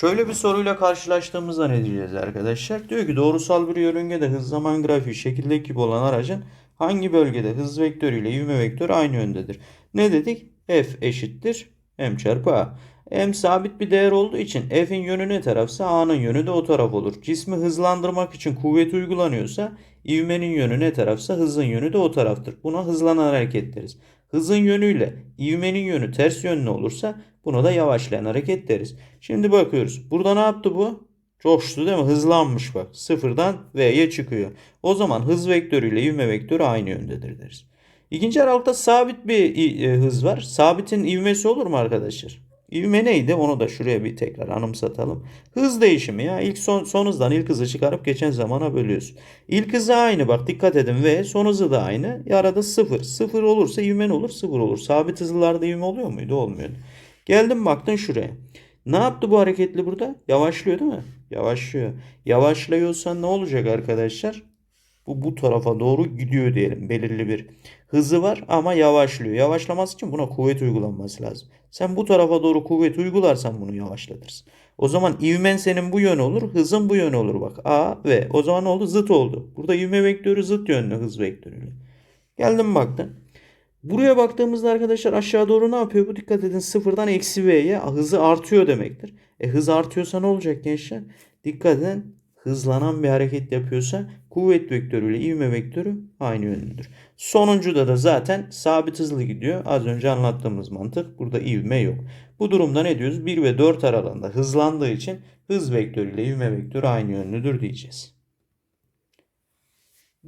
Şöyle bir soruyla karşılaştığımızda ne diyeceğiz arkadaşlar? Diyor ki doğrusal bir yörüngede hız zaman grafiği şekildeki gibi olan aracın hangi bölgede hız vektörü ile ivme vektörü aynı yöndedir? Ne dedik? F eşittir m çarpı a. M sabit bir değer olduğu için F'in yönü ne tarafsa A'nın yönü de o taraf olur. Cismi hızlandırmak için kuvvet uygulanıyorsa ivmenin yönü ne tarafsa hızın yönü de o taraftır. Buna hızlanan hareket deriz. Hızın yönüyle ivmenin yönü ters yönlü olursa buna da yavaşlayan hareket deriz. Şimdi bakıyoruz. Burada ne yaptı bu? Coştu değil mi? Hızlanmış bak. Sıfırdan V'ye çıkıyor. O zaman hız vektörüyle ivme vektörü aynı yöndedir deriz. İkinci aralıkta sabit bir e, hız var. Sabitin ivmesi olur mu arkadaşlar? İvme neydi? Onu da şuraya bir tekrar anımsatalım. Hız değişimi ya. İlk son, son hızdan ilk hızı çıkarıp geçen zamana bölüyorsun. İlk hızı aynı bak dikkat edin ve son hızı da aynı. Ya arada sıfır. Sıfır olursa ivme ne olur? Sıfır olur. Sabit hızlarda ivme oluyor muydu? Olmuyordu. Geldin baktın şuraya. Ne yaptı bu hareketli burada? Yavaşlıyor değil mi? Yavaşlıyor. Yavaşlıyorsa ne olacak arkadaşlar? Bu bu tarafa doğru gidiyor diyelim. Belirli bir hızı var ama yavaşlıyor. Yavaşlaması için buna kuvvet uygulanması lazım. Sen bu tarafa doğru kuvvet uygularsan bunu yavaşlatırsın. O zaman ivmen senin bu yön olur, hızın bu yön olur bak. A ve o zaman ne oldu? Zıt oldu. Burada ivme vektörü zıt yönlü hız vektörüyle. Geldim baktın. Buraya baktığımızda arkadaşlar aşağı doğru ne yapıyor? Bu dikkat edin sıfırdan eksi v'ye hızı artıyor demektir. E hız artıyorsa ne olacak gençler? Dikkat edin hızlanan bir hareket yapıyorsa kuvvet vektörüyle ivme vektörü aynı yönlüdür. Sonuncuda da zaten sabit hızlı gidiyor. Az önce anlattığımız mantık. Burada ivme yok. Bu durumda ne diyoruz? 1 ve 4 aralığında hızlandığı için hız vektörüyle ivme vektörü aynı yönlüdür diyeceğiz.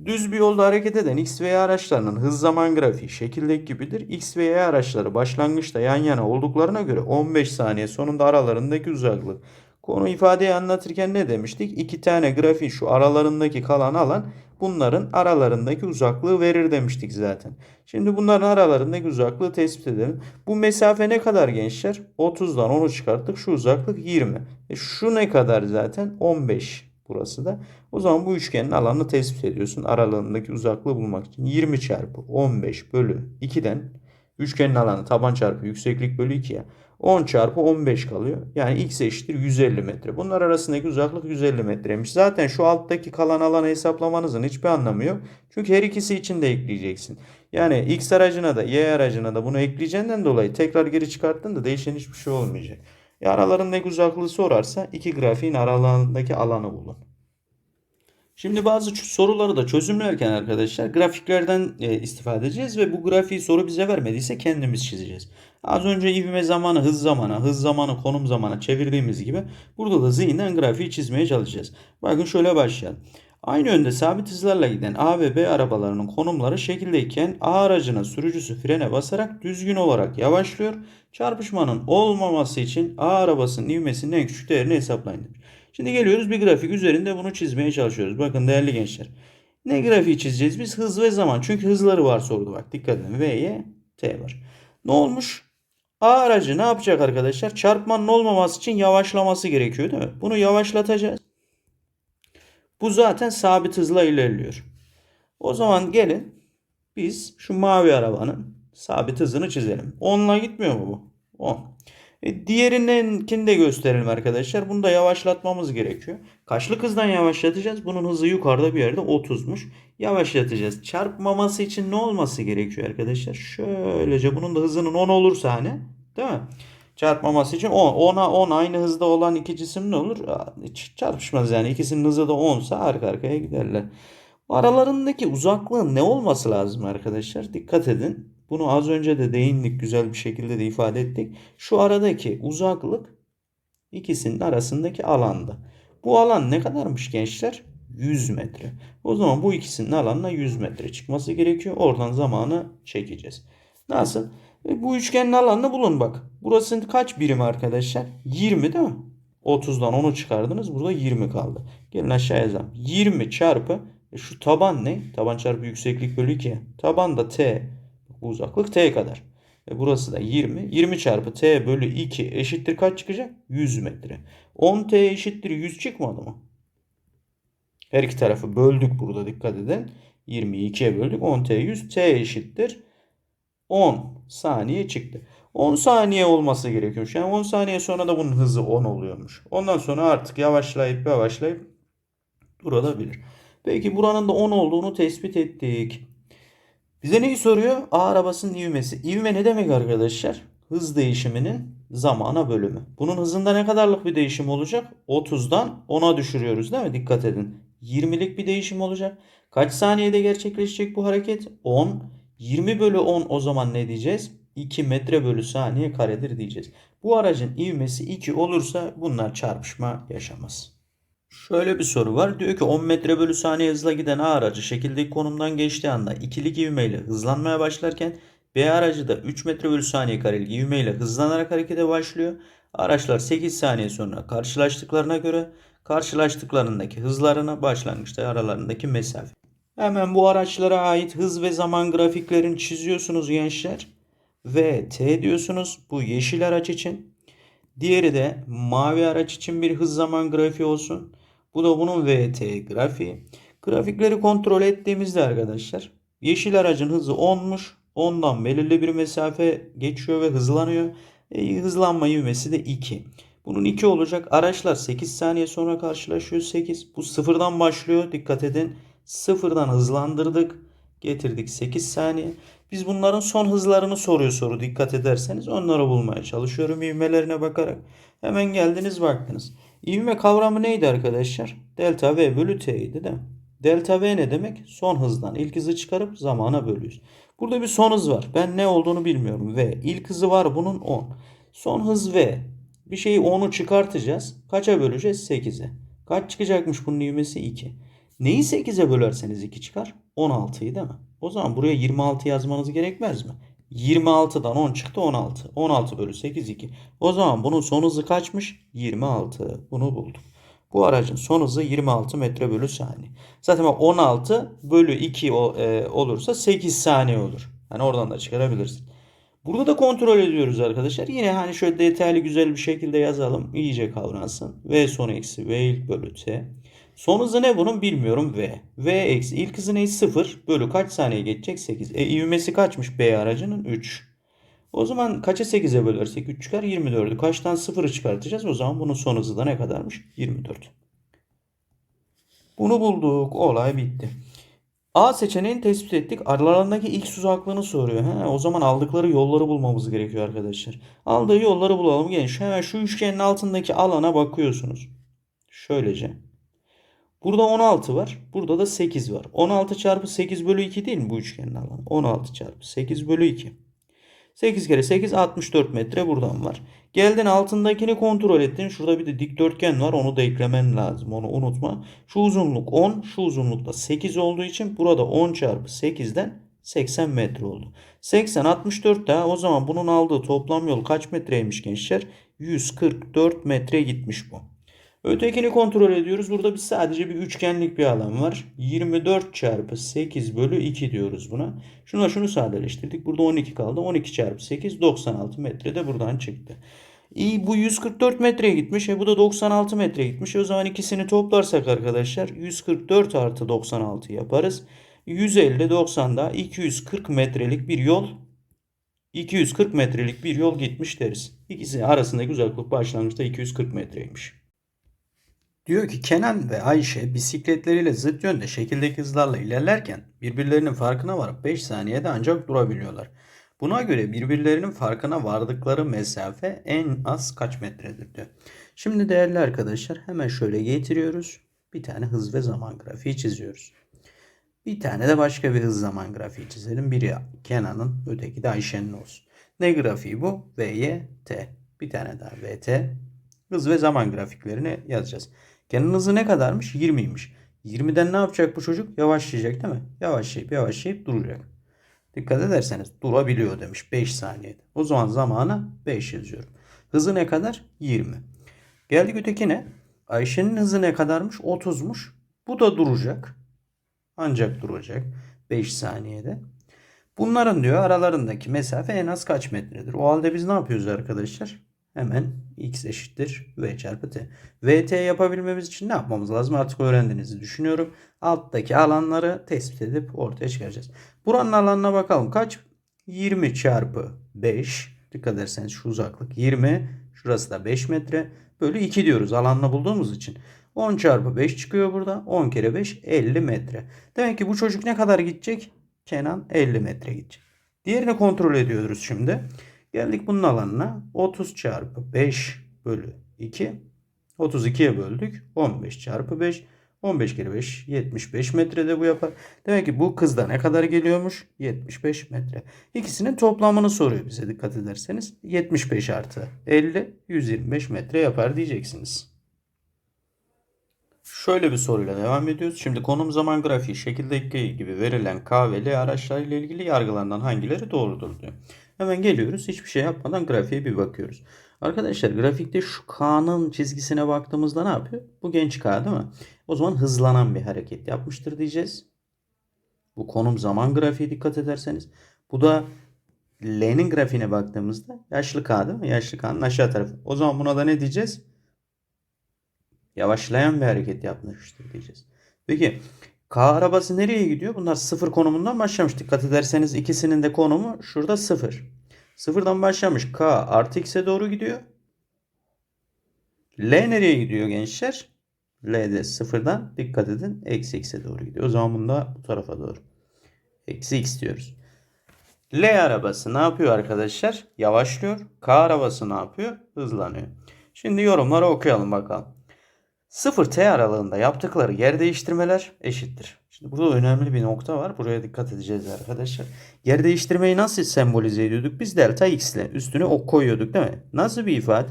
Düz bir yolda hareket eden X ve Y araçlarının hız zaman grafiği şekildeki gibidir. X ve Y araçları başlangıçta yan yana olduklarına göre 15 saniye sonunda aralarındaki uzaklık. Konu ifadeyi anlatırken ne demiştik? İki tane grafiğin şu aralarındaki kalan alan bunların aralarındaki uzaklığı verir demiştik zaten. Şimdi bunların aralarındaki uzaklığı tespit edelim. Bu mesafe ne kadar gençler? 30'dan 10'u çıkarttık. Şu uzaklık 20. E şu ne kadar zaten? 15 burası da. O zaman bu üçgenin alanını tespit ediyorsun. Aralarındaki uzaklığı bulmak için. 20 çarpı 15 bölü 2'den üçgenin alanı taban çarpı yükseklik bölü 2'ye. 10 çarpı 15 kalıyor. Yani x eşittir 150 metre. Bunlar arasındaki uzaklık 150 metreymiş. Zaten şu alttaki kalan alanı hesaplamanızın hiçbir anlamı yok. Çünkü her ikisi için de ekleyeceksin. Yani x aracına da y aracına da bunu ekleyeceğinden dolayı tekrar geri çıkarttığında değişen hiçbir şey olmayacak. E aralarındaki uzaklığı sorarsa iki grafiğin aralarındaki alanı bulun. Şimdi bazı soruları da çözümlerken arkadaşlar grafiklerden e, istifade edeceğiz ve bu grafiği soru bize vermediyse kendimiz çizeceğiz. Az önce ivme zamanı, hız zamanı, hız zamanı, konum zamanı çevirdiğimiz gibi burada da zihinden grafiği çizmeye çalışacağız. Bakın şöyle başlayalım. Aynı yönde sabit hızlarla giden A ve B arabalarının konumları şekildeyken A aracına sürücüsü frene basarak düzgün olarak yavaşlıyor. Çarpışmanın olmaması için A arabasının ivmesinin en küçük değerini hesaplayın demiş. Şimdi geliyoruz bir grafik üzerinde bunu çizmeye çalışıyoruz. Bakın değerli gençler. Ne grafiği çizeceğiz biz? Hız ve zaman. Çünkü hızları var soruda bak. Dikkat edin. V'ye T var. Ne olmuş? A aracı ne yapacak arkadaşlar? Çarpmanın olmaması için yavaşlaması gerekiyor değil mi? Bunu yavaşlatacağız. Bu zaten sabit hızla ilerliyor. O zaman gelin biz şu mavi arabanın sabit hızını çizelim. 10'la gitmiyor mu bu? 10. E, diğerinkini de gösterelim arkadaşlar. Bunu da yavaşlatmamız gerekiyor. Kaçlık hızdan yavaşlatacağız? Bunun hızı yukarıda bir yerde 30'muş. Yavaşlatacağız. Çarpmaması için ne olması gerekiyor arkadaşlar? Şöylece bunun da hızının 10 olursa hani değil mi? Çarpmaması için 10. 10'a 10 aynı hızda olan iki cisim ne olur? Hiç çarpışmaz yani. İkisinin hızı da 10 ise arka arkaya giderler. Aralarındaki uzaklığın ne olması lazım arkadaşlar? Dikkat edin. Bunu az önce de değindik güzel bir şekilde de ifade ettik. Şu aradaki uzaklık ikisinin arasındaki alandı. Bu alan ne kadarmış gençler? 100 metre. O zaman bu ikisinin alanına 100 metre çıkması gerekiyor. Oradan zamanı çekeceğiz. Nasıl? E, bu üçgenin alanını bulun bak. Burası kaç birim arkadaşlar? 20 değil mi? 30'dan 10'u çıkardınız. Burada 20 kaldı. Gelin aşağı yazalım. 20 çarpı e, şu taban ne? Taban çarpı yükseklik bölü 2. Taban da t. Bu uzaklık t kadar. E burası da 20. 20 çarpı t bölü 2 eşittir kaç çıkacak? 100 metre. 10t eşittir 100 çıkmadı mı? Her iki tarafı böldük burada dikkat edin. 20'yi 2'ye böldük. 10t 100 t eşittir. 10 saniye çıktı. 10 saniye olması gerekiyormuş. Yani 10 saniye sonra da bunun hızı 10 oluyormuş. Ondan sonra artık yavaşlayıp yavaşlayıp durabilir. Peki buranın da 10 olduğunu tespit ettik. Bize neyi soruyor? A arabasının ivmesi. İvme ne demek arkadaşlar? Hız değişiminin zamana bölümü. Bunun hızında ne kadarlık bir değişim olacak? 30'dan 10'a düşürüyoruz değil mi? Dikkat edin. 20'lik bir değişim olacak. Kaç saniyede gerçekleşecek bu hareket? 10. 20 bölü 10 o zaman ne diyeceğiz? 2 metre bölü saniye karedir diyeceğiz. Bu aracın ivmesi 2 olursa bunlar çarpışma yaşamaz. Şöyle bir soru var. Diyor ki 10 metre bölü saniye hızla giden A aracı şekildeki konumdan geçtiği anda ikilik ivmeyle hızlanmaya başlarken B aracı da 3 metre bölü saniye karelik ivmeyle hızlanarak harekete başlıyor. Araçlar 8 saniye sonra karşılaştıklarına göre karşılaştıklarındaki hızlarına başlangıçta aralarındaki mesafe. Hemen bu araçlara ait hız ve zaman grafiklerini çiziyorsunuz gençler. Ve T diyorsunuz bu yeşil araç için. Diğeri de mavi araç için bir hız zaman grafiği olsun. Bu da bunun VT grafiği. Grafikleri kontrol ettiğimizde arkadaşlar yeşil aracın hızı 10'muş. 10'dan belirli bir mesafe geçiyor ve hızlanıyor. E, hızlanma ivmesi de 2. Bunun 2 olacak. Araçlar 8 saniye sonra karşılaşıyor. 8. Bu sıfırdan başlıyor. Dikkat edin. Sıfırdan hızlandırdık. Getirdik 8 saniye. Biz bunların son hızlarını soruyor soru dikkat ederseniz. Onları bulmaya çalışıyorum ivmelerine bakarak. Hemen geldiniz baktınız. İvme kavramı neydi arkadaşlar? Delta V bölü T'ydi değil mi? Delta V ne demek? Son hızdan ilk hızı çıkarıp zamana bölüyoruz. Burada bir son hız var. Ben ne olduğunu bilmiyorum. V. İlk hızı var bunun 10. Son hız V. Bir şeyi 10'u çıkartacağız. Kaça böleceğiz? 8'e. Kaç çıkacakmış bunun ivmesi? 2. Neyi 8'e bölerseniz 2 çıkar? 16'yı değil mi? O zaman buraya 26 yazmanız gerekmez mi? 26'dan 10 çıktı 16. 16 bölü 8 2. O zaman bunun son hızı kaçmış? 26. Bunu bulduk. Bu aracın son hızı 26 metre bölü saniye. Zaten 16 bölü 2 e, olursa 8 saniye olur. Hani oradan da çıkarabilirsin. Burada da kontrol ediyoruz arkadaşlar. Yine hani şöyle detaylı güzel bir şekilde yazalım. İyice kavransın. V son eksi V ilk bölü T. Son hızı ne bunun bilmiyorum V. V eksi ilk hızı ne? 0 bölü kaç saniye geçecek? 8. E ivmesi kaçmış B aracının? 3. O zaman kaça 8'e bölersek 3 çıkar 24'ü. Kaçtan 0'ı çıkartacağız? O zaman bunun son hızı da ne kadarmış? 24. Bunu bulduk. Olay bitti. A seçeneğini tespit ettik. Aralarındaki ilk uzaklığını soruyor. He, o zaman aldıkları yolları bulmamız gerekiyor arkadaşlar. Aldığı yolları bulalım genç. Hemen şu üçgenin altındaki alana bakıyorsunuz. Şöylece. Burada 16 var. Burada da 8 var. 16 çarpı 8 bölü 2 değil mi bu üçgenin alanı? 16 çarpı 8 bölü 2. 8 kere 8 64 metre buradan var. Geldin altındakini kontrol ettin. Şurada bir de dikdörtgen var. Onu da eklemen lazım. Onu unutma. Şu uzunluk 10. Şu uzunluk da 8 olduğu için burada 10 çarpı 8'den 80 metre oldu. 80 64 daha o zaman bunun aldığı toplam yol kaç metreymiş gençler? 144 metre gitmiş bu. Ötekini kontrol ediyoruz. Burada bir sadece bir üçgenlik bir alan var. 24 çarpı 8 bölü 2 diyoruz buna. Şuna şunu sadeleştirdik. Burada 12 kaldı. 12 çarpı 8 96 metre de buradan çıktı. İyi bu 144 metreye gitmiş. E bu da 96 metreye gitmiş. O zaman ikisini toplarsak arkadaşlar 144 artı 96 yaparız. 150 90'da 240 metrelik bir yol 240 metrelik bir yol gitmiş deriz. İkisi arasındaki uzaklık başlangıçta 240 metreymiş. Diyor ki Kenan ve Ayşe bisikletleriyle zıt yönde şekildeki hızlarla ilerlerken birbirlerinin farkına varıp 5 saniyede ancak durabiliyorlar. Buna göre birbirlerinin farkına vardıkları mesafe en az kaç metredir diyor. Şimdi değerli arkadaşlar hemen şöyle getiriyoruz. Bir tane hız ve zaman grafiği çiziyoruz. Bir tane de başka bir hız zaman grafiği çizelim. Biri Kenan'ın öteki de Ayşe'nin olsun. Ne grafiği bu? VY, T. Bir tane daha VT. Hız ve zaman grafiklerini yazacağız. Kenan hızı ne kadarmış? 20'ymiş. 20'den ne yapacak bu çocuk? Yavaşlayacak değil mi? Yavaşlayıp yavaşlayıp duracak. Dikkat ederseniz durabiliyor demiş 5 saniyede. O zaman zamana 5 yazıyorum. Hızı ne kadar? 20. Geldik ötekine. Ayşe'nin hızı ne kadarmış? 30'muş. Bu da duracak. Ancak duracak 5 saniyede. Bunların diyor aralarındaki mesafe en az kaç metredir? O halde biz ne yapıyoruz arkadaşlar? Hemen x eşittir v çarpı t. vt yapabilmemiz için ne yapmamız lazım? Artık öğrendiğinizi düşünüyorum. Alttaki alanları tespit edip ortaya çıkaracağız. Buranın alanına bakalım. Kaç 20 çarpı 5 dikkat ederseniz şu uzaklık 20 şurası da 5 metre bölü 2 diyoruz alanla bulduğumuz için. 10 çarpı 5 çıkıyor burada. 10 kere 5 50 metre. Demek ki bu çocuk ne kadar gidecek? Kenan 50 metre gidecek. Diğerini kontrol ediyoruz şimdi. Geldik bunun alanına. 30 çarpı 5 bölü 2. 32'ye böldük. 15 çarpı 5. 15 kere 5 75 metrede bu yapar. Demek ki bu kızda ne kadar geliyormuş? 75 metre. İkisinin toplamını soruyor bize dikkat ederseniz. 75 artı 50 125 metre yapar diyeceksiniz. Şöyle bir soruyla devam ediyoruz. Şimdi konum zaman grafiği şekildeki gibi verilen K ve L araçlarıyla ilgili yargılarından hangileri doğrudur diyor. Hemen geliyoruz. Hiçbir şey yapmadan grafiğe bir bakıyoruz. Arkadaşlar grafikte şu K'nın çizgisine baktığımızda ne yapıyor? Bu genç K değil mi? O zaman hızlanan bir hareket yapmıştır diyeceğiz. Bu konum zaman grafiği dikkat ederseniz. Bu da L'nin grafiğine baktığımızda yaşlı K değil mi? Yaşlı K'nın aşağı tarafı. O zaman buna da ne diyeceğiz? Yavaşlayan bir hareket yapmıştır diyeceğiz. Peki K arabası nereye gidiyor? Bunlar sıfır konumundan başlamış. Dikkat ederseniz ikisinin de konumu şurada sıfır. Sıfırdan başlamış. K artı x'e doğru gidiyor. L nereye gidiyor gençler? L de sıfırdan dikkat edin eksi x'e doğru gidiyor. O zaman bunda bu tarafa doğru. Eksi x diyoruz. L arabası ne yapıyor arkadaşlar? Yavaşlıyor. K arabası ne yapıyor? Hızlanıyor. Şimdi yorumları okuyalım bakalım. 0T aralığında yaptıkları yer değiştirmeler eşittir. Şimdi burada önemli bir nokta var. Buraya dikkat edeceğiz arkadaşlar. Yer değiştirmeyi nasıl sembolize ediyorduk? Biz delta x ile üstüne ok koyuyorduk değil mi? Nasıl bir ifade?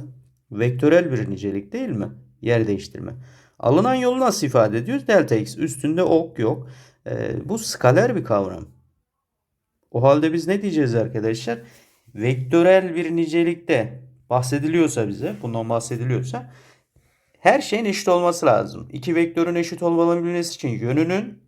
Vektörel bir nicelik değil mi? Yer değiştirme. Alınan yolu nasıl ifade ediyoruz? Delta x üstünde ok yok. Ee, bu skaler bir kavram. O halde biz ne diyeceğiz arkadaşlar? Vektörel bir nicelikte bahsediliyorsa bize, bundan bahsediliyorsa her şeyin eşit olması lazım. İki vektörün eşit olabilmesi için yönünün,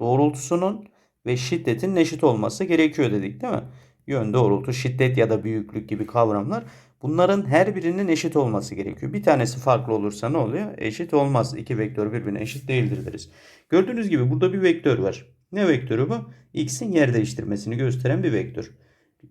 doğrultusunun ve şiddetin eşit olması gerekiyor dedik değil mi? Yön, doğrultu, şiddet ya da büyüklük gibi kavramlar. Bunların her birinin eşit olması gerekiyor. Bir tanesi farklı olursa ne oluyor? Eşit olmaz. İki vektör birbirine eşit değildir deriz. Gördüğünüz gibi burada bir vektör var. Ne vektörü bu? X'in yer değiştirmesini gösteren bir vektör.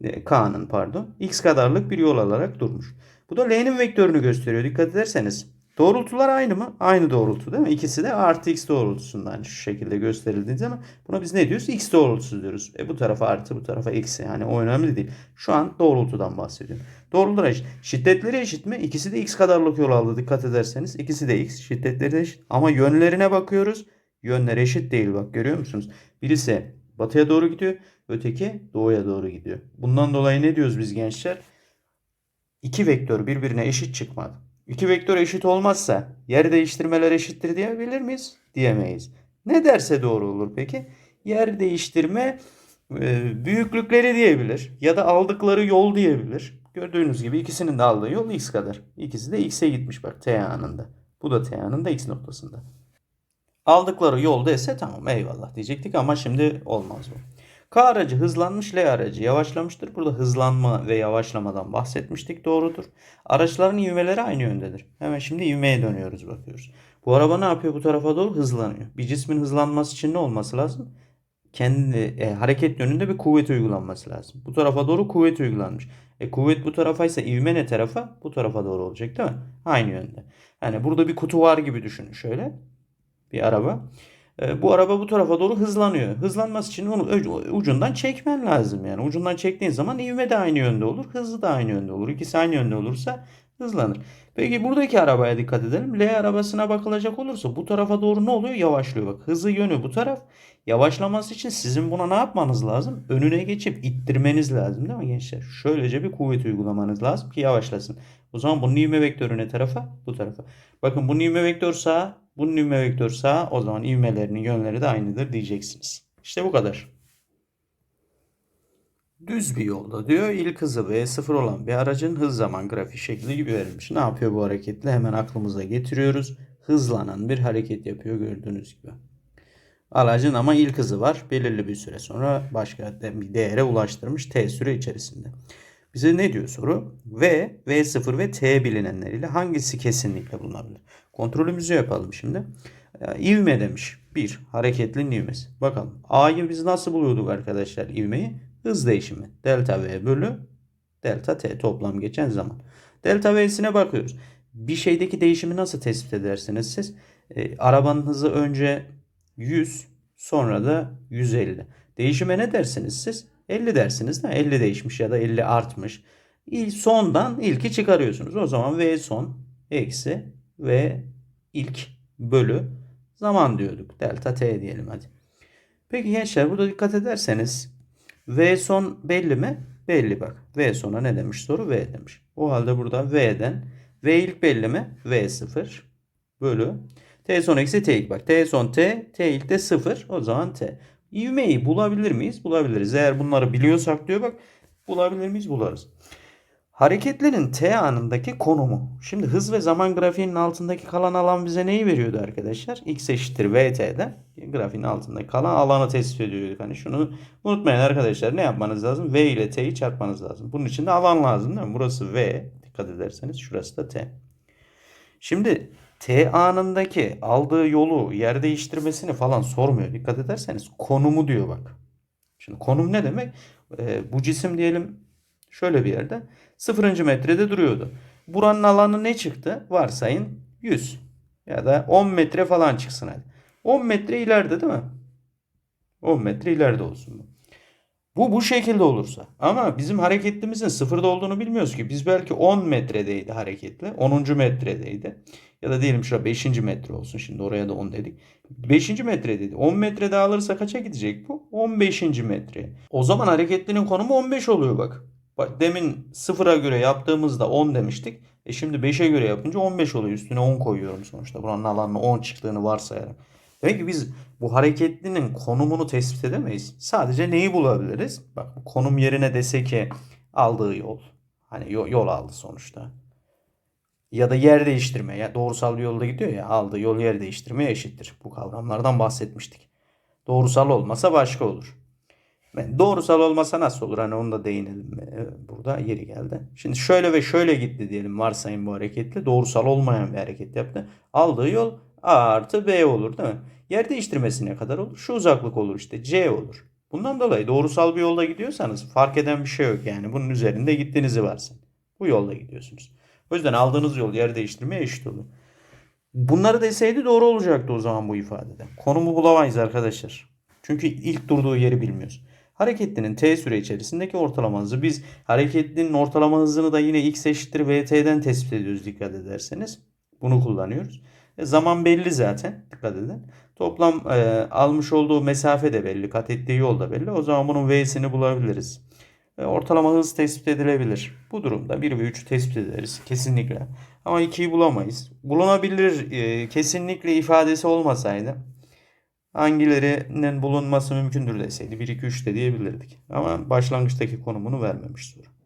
E, K'nın pardon. X kadarlık bir yol alarak durmuş. Bu da L'nin vektörünü gösteriyor. Dikkat ederseniz. Doğrultular aynı mı? Aynı doğrultu değil mi? İkisi de artı x doğrultusundan şu şekilde gösterildiği zaman buna biz ne diyoruz? X doğrultusu diyoruz. E bu tarafa artı bu tarafa eksi. Yani o önemli değil. Şu an doğrultudan bahsediyorum. Doğrultular eşit. Şiddetleri eşit mi? İkisi de x kadarlık yol aldı dikkat ederseniz. İkisi de x. Şiddetleri de eşit. Ama yönlerine bakıyoruz. Yönler eşit değil bak görüyor musunuz? Birisi batıya doğru gidiyor. Öteki doğuya doğru gidiyor. Bundan dolayı ne diyoruz biz gençler? İki vektör birbirine eşit çıkmadı. İki vektör eşit olmazsa yer değiştirmeler eşittir diyebilir miyiz? Diyemeyiz. Ne derse doğru olur peki? Yer değiştirme e, büyüklükleri diyebilir ya da aldıkları yol diyebilir. Gördüğünüz gibi ikisinin de aldığı yol x kadar. İkisi de x'e gitmiş bak t anında. Bu da t anında x noktasında. Aldıkları yolda ise tamam eyvallah diyecektik ama şimdi olmaz bu. K aracı hızlanmış, L aracı yavaşlamıştır. Burada hızlanma ve yavaşlamadan bahsetmiştik. Doğrudur. Araçların ivmeleri aynı yöndedir. Hemen şimdi ivmeye dönüyoruz bakıyoruz. Bu araba ne yapıyor? Bu tarafa doğru hızlanıyor. Bir cismin hızlanması için ne olması lazım? Kendi e, hareket yönünde bir kuvvet uygulanması lazım. Bu tarafa doğru kuvvet uygulanmış. E kuvvet bu tarafa ise ivme ne tarafa? Bu tarafa doğru olacak değil mi? Aynı yönde. Yani burada bir kutu var gibi düşünün şöyle. Bir araba. E, bu araba bu tarafa doğru hızlanıyor. Hızlanması için onu ucundan çekmen lazım yani. Ucundan çektiğin zaman ivme de aynı yönde olur, hızı da aynı yönde olur. İkisi aynı yönde olursa hızlanır. Peki buradaki arabaya dikkat edelim. L arabasına bakılacak olursa bu tarafa doğru ne oluyor? Yavaşlıyor bak. Hızı yönü bu taraf. Yavaşlaması için sizin buna ne yapmanız lazım? Önüne geçip ittirmeniz lazım değil mi gençler? Şöylece bir kuvvet uygulamanız lazım ki yavaşlasın. O zaman bunun ivme vektörü ne tarafa? Bu tarafa. Bakın bunun ivme vektör sağa, bunun ivme vektör sağa. O zaman ivmelerinin yönleri de aynıdır diyeceksiniz. İşte bu kadar. Düz bir yolda diyor ilk hızı v0 olan bir aracın hız zaman grafiği şekli gibi verilmiş. Ne yapıyor bu hareketle? Hemen aklımıza getiriyoruz. Hızlanan bir hareket yapıyor gördüğünüz gibi. Aracın ama ilk hızı var. Belirli bir süre sonra başka bir değere ulaştırmış t süre içerisinde. Bize ne diyor soru? V, V0 ve T bilinenleriyle hangisi kesinlikle bulunabilir? Kontrolümüzü yapalım şimdi. İvme demiş. 1. Hareketli ivmesi. Bakalım. A'yı biz nasıl buluyorduk arkadaşlar ivmeyi? hız değişimi. Delta V bölü delta T toplam geçen zaman. Delta V'sine bakıyoruz. Bir şeydeki değişimi nasıl tespit edersiniz siz? E, arabanın hızı önce 100 sonra da 150. Değişime ne dersiniz siz? 50 dersiniz de 50 değişmiş ya da 50 artmış. İl- Sondan ilki çıkarıyorsunuz. O zaman V son eksi V ilk bölü zaman diyorduk. Delta T diyelim hadi. Peki gençler burada dikkat ederseniz V son belli mi? Belli bak. V sona ne demiş soru? V demiş. O halde burada V'den V ilk belli mi? V sıfır bölü T son eksi T ilk bak. T son T, T ilk de sıfır. O zaman T. İvmeyi bulabilir miyiz? Bulabiliriz. Eğer bunları biliyorsak diyor bak bulabilir miyiz? Bularız. Hareketlerin T anındaki konumu. Şimdi hız ve zaman grafiğinin altındaki kalan alan bize neyi veriyordu arkadaşlar? X eşittir VT'de grafiğin altındaki kalan alanı tespit ediyorduk. Hani şunu unutmayın arkadaşlar ne yapmanız lazım? V ile T'yi çarpmanız lazım. Bunun için de alan lazım değil mi? Burası V. Dikkat ederseniz şurası da T. Şimdi T anındaki aldığı yolu yer değiştirmesini falan sormuyor. Dikkat ederseniz konumu diyor bak. Şimdi konum ne demek? Ee, bu cisim diyelim şöyle bir yerde sıfırıncı metrede duruyordu. Buranın alanı ne çıktı? Varsayın 100 ya da 10 metre falan çıksın hadi. 10 metre ileride değil mi? 10 metre ileride olsun bu. Bu bu şekilde olursa. Ama bizim hareketimizin sıfırda olduğunu bilmiyoruz ki. Biz belki 10 metredeydi hareketli. 10. metredeydi. Ya da diyelim şurada 5. metre olsun. Şimdi oraya da 10 dedik. 5. metredeydi. 10 metre daha alırsa kaça gidecek bu? 15. metre. O zaman hareketlinin konumu 15 oluyor bak. Bak demin sıfıra göre yaptığımızda 10 demiştik. E şimdi 5'e göre yapınca 15 oluyor. Üstüne 10 koyuyorum sonuçta. Buranın alanına 10 çıktığını varsayarak. Demek ki biz bu hareketlinin konumunu tespit edemeyiz. Sadece neyi bulabiliriz? Bak konum yerine dese ki aldığı yol. Hani yol, yol aldı sonuçta. Ya da yer değiştirme. Ya doğrusal yolda gidiyor ya aldığı yol yer değiştirmeye eşittir. Bu kavramlardan bahsetmiştik. Doğrusal olmasa başka olur. Ben doğrusal olmasa nasıl olur? Hani onu da değinelim. Ee, Burada yeri geldi. Şimdi şöyle ve şöyle gitti diyelim. Varsayın bu hareketle. Doğrusal olmayan bir hareket yaptı. Aldığı yol A artı B olur değil mi? Yer değiştirmesi ne kadar olur? Şu uzaklık olur işte. C olur. Bundan dolayı doğrusal bir yolda gidiyorsanız fark eden bir şey yok yani. Bunun üzerinde gittiğinizi varsayın. Bu yolda gidiyorsunuz. O yüzden aldığınız yol yer değiştirmeye eşit olur. Bunları deseydi doğru olacaktı o zaman bu ifadede. Konumu bulamayız arkadaşlar. Çünkü ilk durduğu yeri bilmiyoruz. Hareketlinin t süre içerisindeki ortalama hızı biz hareketlinin ortalama hızını da yine x eşittir vt'den tespit ediyoruz dikkat ederseniz. Bunu kullanıyoruz. E, zaman belli zaten dikkat edin. Toplam e, almış olduğu mesafe de belli, kat ettiği yol da belli. O zaman bunun v'sini bulabiliriz. E, ortalama hız tespit edilebilir. Bu durumda 1 ve 3'ü tespit ederiz kesinlikle. Ama 2'yi bulamayız. Bulunabilir e, kesinlikle ifadesi olmasaydı hangilerinin bulunması mümkündür deseydi 1 2 3 de diyebilirdik. Ama başlangıçtaki konumunu vermemiş soru.